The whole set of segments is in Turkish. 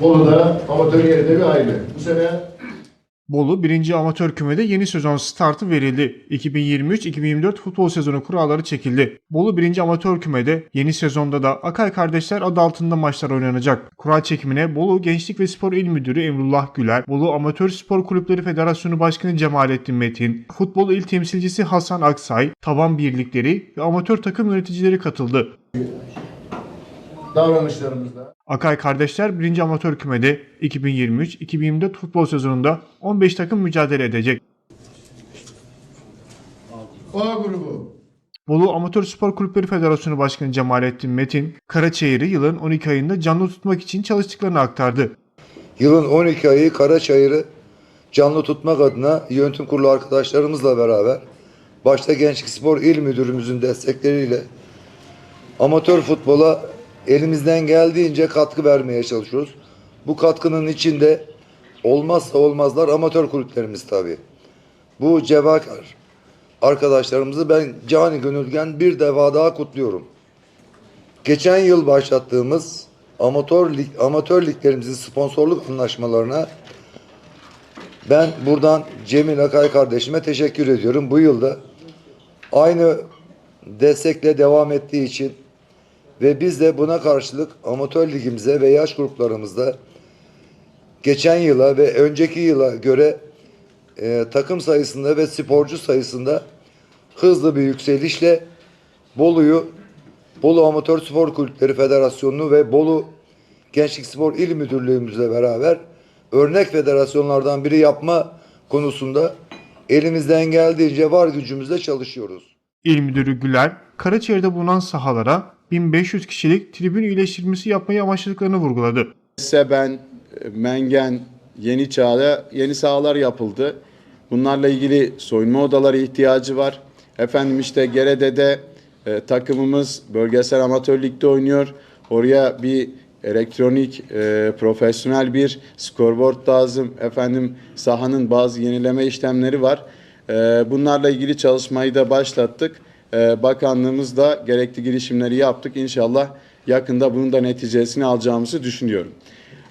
Bolu'da amatör yerinde bir aile. Bu sene Bolu 1. Amatör Küme'de yeni sezon startı verildi. 2023-2024 futbol sezonu kuralları çekildi. Bolu 1. Amatör Küme'de yeni sezonda da Akay Kardeşler adı altında maçlar oynanacak. Kura çekimine Bolu Gençlik ve Spor İl Müdürü Emrullah Güler, Bolu Amatör Spor Kulüpleri Federasyonu Başkanı Cemalettin Metin, Futbol İl Temsilcisi Hasan Aksay, taban birlikleri ve amatör takım yöneticileri katıldı. Davranışlarımızda Akay Kardeşler 1. Amatör Küme'de 2023-2024 futbol sezonunda 15 takım mücadele edecek. A grubu Bolu Amatör Spor Kulüpleri Federasyonu Başkanı Cemalettin Metin, Karaçayır'ı yılın 12 ayında canlı tutmak için çalıştıklarını aktardı. Yılın 12 ayı Karaçayır'ı canlı tutmak adına yönetim kurulu arkadaşlarımızla beraber başta Gençlik Spor İl Müdürümüzün destekleriyle amatör futbola elimizden geldiğince katkı vermeye çalışıyoruz. Bu katkının içinde olmazsa olmazlar amatör kulüplerimiz tabii. Bu cevakar arkadaşlarımızı ben cani gönülden bir defa daha kutluyorum. Geçen yıl başlattığımız amatör lig, amatör liglerimizin sponsorluk anlaşmalarına ben buradan Cemil Akay kardeşime teşekkür ediyorum. Bu yılda aynı destekle devam ettiği için ve biz de buna karşılık amatör ligimize ve yaş gruplarımızda geçen yıla ve önceki yıla göre e, takım sayısında ve sporcu sayısında hızlı bir yükselişle Bolu'yu Bolu Amatör Spor Kulüpleri Federasyonu ve Bolu Gençlik Spor İl Müdürlüğümüzle beraber örnek federasyonlardan biri yapma konusunda elimizden geldiğince var gücümüzle çalışıyoruz. İl Müdürü Güler, Karaçayır'da bulunan sahalara 1500 kişilik tribün iyileştirmesi yapmayı amaçladıklarını vurguladı. Seben, Mengen, Yeni Çağ'da yeni sahalar yapıldı. Bunlarla ilgili soyunma odaları ihtiyacı var. Efendim işte Gerede'de e, takımımız bölgesel amatör ligde oynuyor. Oraya bir elektronik, e, profesyonel bir scoreboard lazım. Efendim sahanın bazı yenileme işlemleri var. E, bunlarla ilgili çalışmayı da başlattık. E, bakanlığımız da gerekli girişimleri yaptık. İnşallah yakında bunun da neticesini alacağımızı düşünüyorum.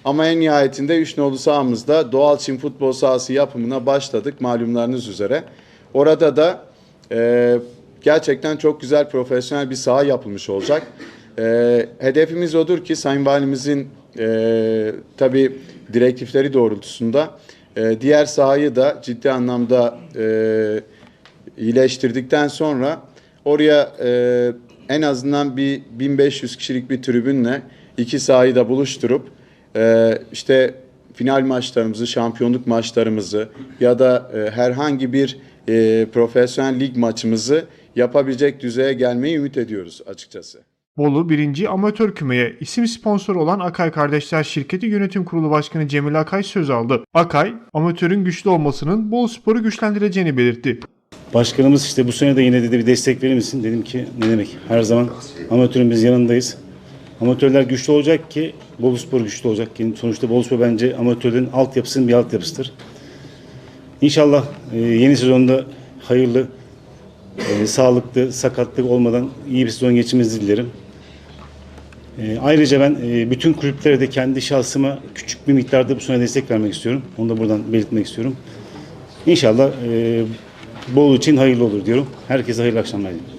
Ama en nihayetinde üç nolu sahamızda doğal çim futbol sahası yapımına başladık malumlarınız üzere. Orada da e, gerçekten çok güzel profesyonel bir saha yapılmış olacak. E, hedefimiz odur ki Sayın Valimizin e, tabii direktifleri doğrultusunda e, diğer sahayı da ciddi anlamda e, iyileştirdikten sonra oraya e, en azından bir 1500 kişilik bir tribünle iki sahayı da buluşturup e, işte final maçlarımızı, şampiyonluk maçlarımızı ya da e, herhangi bir e, profesyonel lig maçımızı yapabilecek düzeye gelmeyi ümit ediyoruz açıkçası. Bolu 1. Amatör Küme'ye isim sponsor olan Akay Kardeşler Şirketi Yönetim Kurulu Başkanı Cemil Akay söz aldı. Akay, amatörün güçlü olmasının Bolu Spor'u güçlendireceğini belirtti. Başkanımız işte bu sene de yine dedi bir destek verir misin? Dedim ki ne demek? Her zaman amatörün biz yanındayız. Amatörler güçlü olacak ki Bolu Spor güçlü olacak. Yani sonuçta Bolu Spor bence amatörlerin altyapısının bir altyapısıdır. İnşallah e, yeni sezonda hayırlı, e, sağlıklı, sakatlık olmadan iyi bir sezon geçirmenizi dilerim. E, ayrıca ben bütün kulüplere de kendi şahsıma küçük bir miktarda bu sene destek vermek istiyorum. Onu da buradan belirtmek istiyorum. İnşallah Bolu için hayırlı olur diyorum. Herkese hayırlı akşamlar diliyorum.